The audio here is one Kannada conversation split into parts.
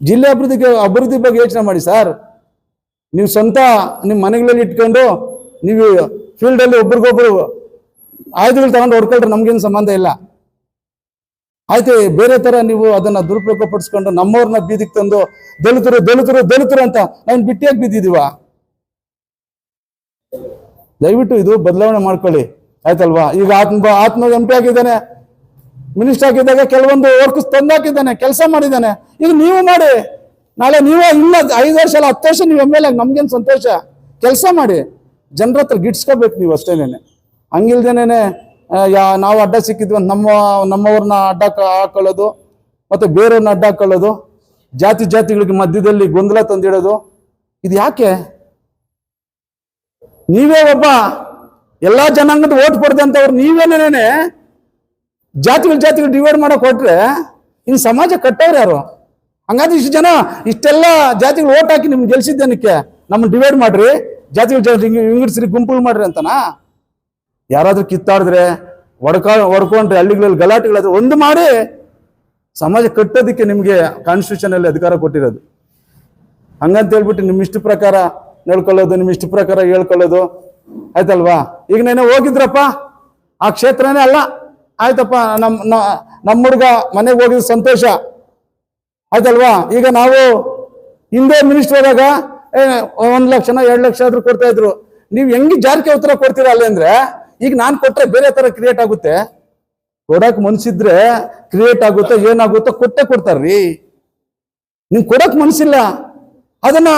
ಜಿಲ್ಲೆ ಅಭಿವೃದ್ಧಿಗೆ ಅಭಿವೃದ್ಧಿ ಬಗ್ಗೆ ಯೋಚನೆ ಮಾಡಿ, ಸರ್. ನೀವು ಸ್ವಂತ ನಿಮ್ಮ ಮನೆಗಳಲ್ಲಿ ಇಟ್ಕೊಂಡು ನೀವು ಫೀಲ್ಡಲ್ಲಿ ಒಬ್ರಿಗೊಬ್ರು ಆಯುಧಗಳು ತಗೊಂಡು ಹೊಡ್ಕೊಳ್ರೆ ನಮ್ಗೇನು ಸಂಬಂಧ ಇಲ್ಲ. ಆಯ್ತು, ಬೇರೆ ತರ ನೀವು ಅದನ್ನ ದುರುಪಯೋಗ ಪಡಿಸ್ಕೊಂಡು ನಮ್ಮವ್ರನ್ನ ಬೀದಿಗೆ ತಂದು ದಲಿತರು ದಲಿತರು ದಲಿತರು ಅಂತ ನಾವು ಬಿಟ್ಟಿಯಾಗಿ ಬಿದ್ದಿದೀವ ದಯವಿಟ್ಟು ಇದು ಬದಲಾವಣೆ ಮಾಡ್ಕೊಳ್ಳಿ. ಆಯ್ತಲ್ವಾ? ಈಗ ಆತ್ಮ ಆತ್ಮ ಎಂ ಪಿ ಆಗಿದ್ದಾನೆ. ಮಿನಿಸ್ಟರ್ ಆಗಿದ್ದಾಗ ಕೆಲವೊಂದು ವರ್ಕ್ಸ್ ತಂದಾಕಿದ್ದಾನೆ, ಕೆಲಸ ಮಾಡಿದ್ದಾನೆ. ಈಗ ನೀವು ಮಾಡಿ. ನಾಳೆ ನೀವೇ ಇಲ್ಲ, ಐದು ವರ್ಷ ಅಲ್ಲ, ಹತ್ತು ವರ್ಷ ನೀವು ಎಂ ಎಲ್ ನಮ್ಗೇನು ಸಂತೋಷ? ಕೆಲಸ ಮಾಡಿ. ಜನರ ಹತ್ರ ಗಿಡ್ಸ್ಕೋಬೇಕು ನೀವು ಅಷ್ಟೇನೇನೆ. ಹಂಗಿಲ್ದೇನೆ ಯಾ, ನಾವು ಅಡ್ಡ ಸಿಕ್ಕಿದ್ವಿ ನಮ್ಮ, ನಮ್ಮವ್ರನ್ನ ಅಡ್ಡ ಹಾಕೊಳ್ಳೋದು, ಮತ್ತು ಬೇರೆಯವ್ರನ್ನ ಅಡ್ಡ ಹಾಕೊಳ್ಳೋದು, ಜಾತಿ ಜಾತಿಗಳಿಗೆ ಮಧ್ಯದಲ್ಲಿ ಗೊಂದಲ ತಂದಿಡೋದು. ಇದು ಯಾಕೆ? ನೀವೇ ಒಬ್ಬ, ಎಲ್ಲ ಜನಾಂಗದ ಓಟ್ ಪಡೆದಂಥವ್ರು ನೀವೇನೇನೆ ಜಾತಿಗಳು ಜಾತಿಗಳು ಡಿವೈಡ್ ಮಾಡೋಕೆ ಹೊಟ್ರೆ ಇನ್ನು ಸಮಾಜ ಕಟ್ಟವ್ರು ಯಾರು? ಹಂಗಾದ್ರೆ ಇಷ್ಟು ಜನ, ಇಷ್ಟೆಲ್ಲ ಜಾತಿಗಳು ಓಟ್ ಹಾಕಿ ನಿಮ್ಗೆ ಗೆಲ್ಸಿದ್ದೇನಕ್ಕೆ? ನಮ್ಮನ್ನು ಡಿವೈಡ್ ಮಾಡ್ರಿ. ಜಾತಿಗಳು ಜಾತಿ ವಿಂಗಡಿಸ್ರಿ ಗುಂಪುಗಳು ಮಾಡ್ರಿ ಅಂತನಾ? ಯಾರಾದ್ರೂ ಕಿತ್ತಾಡಿದ್ರೆ ಒಡ್ಕ ಹೊಡ್ಕೊಂಡ್ರೆ, ಹಳ್ಳಿಗಳಲ್ಲಿ ಗಲಾಟೆಗಳಾದ್ರೆ ಒಂದು ಮಾಡಿ ಸಮಾಜ ಕಟ್ಟೋದಕ್ಕೆ ನಿಮಗೆ ಕಾನ್ಸ್ಟಿಟ್ಯೂಷನ್ ಅಲ್ಲಿ ಅಧಿಕಾರ ಕೊಟ್ಟಿರೋದು. ಹಂಗಂತ ಹೇಳ್ಬಿಟ್ಟು ನಿಮ್ಮ ಇಷ್ಟ ಪ್ರಕಾರ ನಡ್ಕೊಳ್ಳೋದು, ನಿಮ್ಮ ಇಷ್ಟ ಪ್ರಕಾರ ಹೇಳ್ಕೊಳ್ಳೋದು. ಆಯ್ತಲ್ವಾ? ಈಗ ನೆನೆ ಹೋಗಿದ್ರಪ್ಪ, ಆ ಕ್ಷೇತ್ರನೇ ಅಲ್ಲ. ಆಯ್ತಪ್ಪ ನಮ್ಮ ನಮ್ಮ ಹುಡುಗ ಮನೆಗೆ ಹೋಗಿದ್ದು ಸಂತೋಷ. ಆಯ್ತಲ್ವಾ? ಈಗ ನಾವು ಹಿಂದೆ ಮಿನಿಸ್ಟರ್ ಆದಾಗ ಒಂದ್ ಲಕ್ಷನ ಎರಡು ಲಕ್ಷ ಆದ್ರೂ ಕೊಡ್ತಾ ಇದ್ರು. ನೀವು ಹೆಂಗೆ ಜಾರಿಗೆ ಉತ್ತರ ಕೊಡ್ತೀರಾ ಅಲ್ಲಿ ಅಂದ್ರೆ, ಈಗ ನಾನು ಕೊಟ್ರೆ ಬೇರೆ ತರ ಕ್ರಿಯೇಟ್ ಆಗುತ್ತೆ. ಕೊಡಕ್ ಮನ್ಸಿದ್ರೆ ಕ್ರಿಯೇಟ್ ಆಗುತ್ತೋ ಏನಾಗುತ್ತೋ ಕೊಟ್ಟೆ ಕೊಡ್ತಾರ್ರಿ. ನಿಮ್ ಕೊಡಕ್ ಮನ್ಸಿಲ್ಲ. ಅದನ್ನ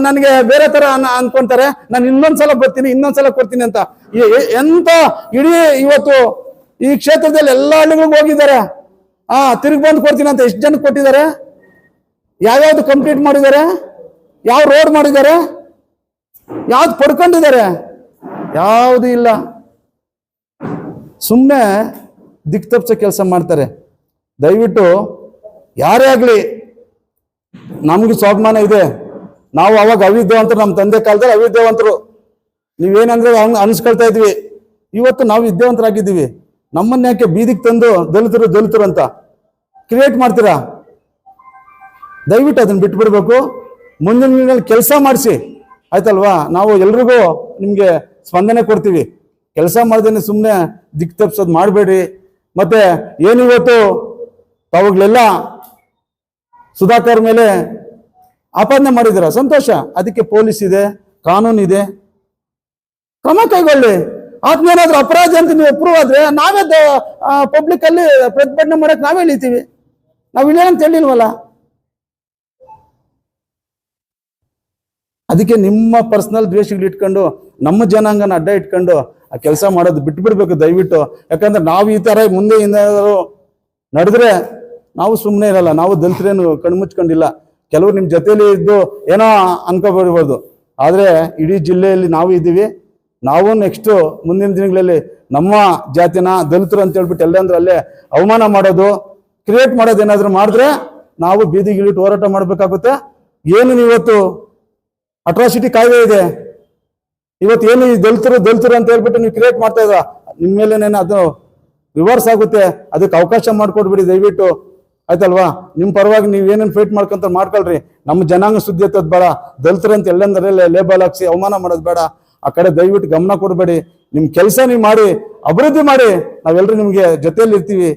ನನಗೆ ಬೇರೆ ತರ ಅನ್- ಅನ್ಕೊಂತಾರೆ. ನಾನು ಇನ್ನೊಂದ್ಸಲ ಬರ್ತೀನಿ, ಇನ್ನೊಂದ್ಸಲ ಕೊಡ್ತೀನಿ ಅಂತ. ಎಂತ ಇಡೀ ಇವತ್ತು ಈ ಕ್ಷೇತ್ರದಲ್ಲಿ ಎಲ್ಲ ಹಳ್ಳಿಗಳಿಗೂ ಹೋಗಿದ್ದಾರೆ. ಆ, ತಿರುಗಿ ಬಂದು ಕೊಡ್ತೀನಿ ಅಂತ ಎಷ್ಟು ಜನಕ್ಕೆ ಕೊಟ್ಟಿದ್ದಾರೆ? ಯಾವ್ಯಾವ್ದು ಕಂಪ್ಲೀಟ್ ಮಾಡಿದ್ದಾರೆ? ಯಾವ ರೋಡ್ ಮಾಡಿದ್ದಾರೆ? ಯಾವ್ದು ಪಡ್ಕೊಂಡಿದ್ದಾರೆ? ಯಾವುದು ಇಲ್ಲ. ಸುಮ್ಮನೆ ದಿಕ್ ತಪ್ಪಿಸೋ ಕೆಲಸ ಮಾಡ್ತಾರೆ. ದಯವಿಟ್ಟು ಯಾರೇ ಆಗಲಿ, ನಮ್ಗೆ ಸ್ವಾಭಿಮಾನ ಇದೆ. ನಾವು ಅವಾಗ ಅವಿದ್ಯಾವಂತರು ನಮ್ಮ ತಂದೆ ಕಾಲದಲ್ಲಿ ಅವಿದ್ಯಾವಂತರು. ನೀವೇನಂದ್ರೆ ಅನ್ಸ್ಕೊಳ್ತಾ ಇದ್ವಿ. ಇವತ್ತು ನಾವು ವಿದ್ಯಾವಂತರಾಗಿದ್ದೀವಿ. ನಮ್ಮನ್ನ ಯಾಕೆ ಬೀದಿಗೆ ತಂದು ದಲಿತರು ದಲಿತರು ಅಂತ ಕ್ರಿಯೇಟ್ ಮಾಡ್ತೀರಾ? ದಯವಿಟ್ಟು ಅದನ್ನ ಬಿಟ್ಬಿಡ್ಬೇಕು. ಮುಂದಿನ ದಿನದಲ್ಲಿ ಕೆಲಸ ಮಾಡಿಸಿ. ಆಯ್ತಲ್ವಾ? ನಾವು ಎಲ್ರಿಗೂ ನಿಮಗೆ ಸ್ಪಂದನೆ ಕೊಡ್ತೀವಿ. ಕೆಲಸ ಮಾಡ್ದೇನೆ ಸುಮ್ಮನೆ ದಿಕ್ ತಪ್ಸೋದು ಮಾಡಬೇಡಿ ಮತ್ತೆ ಏನಿವತ್ತು ತಾವುಗಳೆಲ್ಲ ಸುಧಾಕರ್ ಮೇಲೆ ಆಪಾದನೆ ಮಾಡಿದ್ದೀರ? ಸಂತೋಷ. ಅದಕ್ಕೆ ಪೊಲೀಸ್ ಇದೆ, ಕಾನೂನು ಇದೆ. ಕ್ರಮ ಕೈಗೊಳ್ಳಿ. ಆತ್ಮೇನಾದ್ರೂ ಅಪರಾಧ ಅಂತ ನೀವು ಪ್ರೂವ್ ಆದ್ರೆ ನಾವೇ ಪಬ್ಲಿಕ್ ಅಲ್ಲಿ ಪ್ರತಿಭಟನೆ ಮಾಡಕ್ ನಾವೇ ಇಳಿತೀವಿ ನಾವು ಅಂತ ಹೇಳಿಲ್ವಲ್ಲ? ಅದಕ್ಕೆ ನಿಮ್ಮ ಪರ್ಸನಲ್ ದ್ವೇಷಗಳು ಇಟ್ಕೊಂಡು, ನಮ್ಮ ಜನಾಂಗನ ಅಡ್ಡ ಇಟ್ಕೊಂಡು ಆ ಕೆಲಸ ಮಾಡೋದು ಬಿಟ್ಬಿಡ್ಬೇಕು ದಯವಿಟ್ಟು. ಯಾಕಂದ್ರೆ ನಾವು ಈ ತರ ಮುಂದೆ ಏನಾದ್ರು ನಡೆದ್ರೆ ನಾವು ಸುಮ್ಮನೆ ಇರಲ್ಲ, ನಾವು ದಲಿತರೇನು ಕಣ್ಮುಚ್ಕೊಂಡಿಲ್ಲ ಕೆಲವರು ನಿಮ್ಮ ಜೊತೆಯಲ್ಲಿ ಇದ್ದು ಏನೋ ಅನ್ಕೋಬಿಡ್ಬೋದು. ಆದ್ರೆ ಇಡೀ ಜಿಲ್ಲೆಯಲ್ಲಿ ನಾವು ಇದ್ದೀವಿ. ನಾವು ನೆಕ್ಸ್ಟ್ ಮುಂದಿನ ದಿನಗಳಲ್ಲಿ ನಮ್ಮ ಜಾತಿನ ದಲಿತರು ಅಂತ ಹೇಳ್ಬಿಟ್ಟು ಎಲ್ಲಂದ್ರೆ ಅಲ್ಲೇ ಅವಮಾನ ಮಾಡೋದು ಕ್ರಿಯೇಟ್ ಮಾಡೋದು ಏನಾದರೂ ಮಾಡಿದ್ರೆ ನಾವು ಬೀದಿಗಿಳಿಟ್ಟು ಹೋರಾಟ ಮಾಡಬೇಕಾಗುತ್ತೆ. ಏನು ಇವತ್ತು ಅಟ್ರಾಸಿಟಿ ಕಾಯ್ದೆ ಇದೆ? ಇವತ್ತು ಏನು ಈ ದಲಿತರು ದಲಿತರು ಅಂತ ಹೇಳ್ಬಿಟ್ಟು ನೀವು ಕ್ರಿಯೇಟ್ ಮಾಡ್ತಾ ಇದ್ರ ನಿಮ್ಮ ಮೇಲೇನೇನು ಅದು ರಿವರ್ಸ್ ಆಗುತ್ತೆ, ಅದಕ್ಕೆ ಅವಕಾಶ ಮಾಡ್ಕೊಡ್ಬಿಡಿ ದಯವಿಟ್ಟು. ಆಯ್ತಲ್ವಾ? ನಿಮ್ಮ ಪರವಾಗಿ ನೀವು ಏನೇನು ಫೈಟ್ ಮಾಡ್ಕೊಂತ ಮಾಡ್ಕೊಳ್ರಿ. ನಮ್ಮ ಜನಾಂಗ ಸುದ್ದಿ ಎತ್ತೋದು ಬೇಡ. ದಲಿತರು ಅಂತ ಎಲ್ಲಂದ್ರೆ ಲೇಬಲ್ ಹಾಕ್ಸಿ ಅವಮಾನ ಮಾಡೋದು ಬೇಡ. ಆ ಕಡೆ ದಯವಿಟ್ಟು ಗಮನ ಕೊಡಬೇಡಿ. ನಿಮ್ಮ ಕೆಲಸ ನೀವು ಮಾಡಿ, ಅಭಿವೃದ್ಧಿ ಮಾಡಿ ನಾವೆಲ್ಲರೂ ನಿಮಗೆ ಜೊತೆಯಲ್ಲಿ ಇರ್ತೀವಿ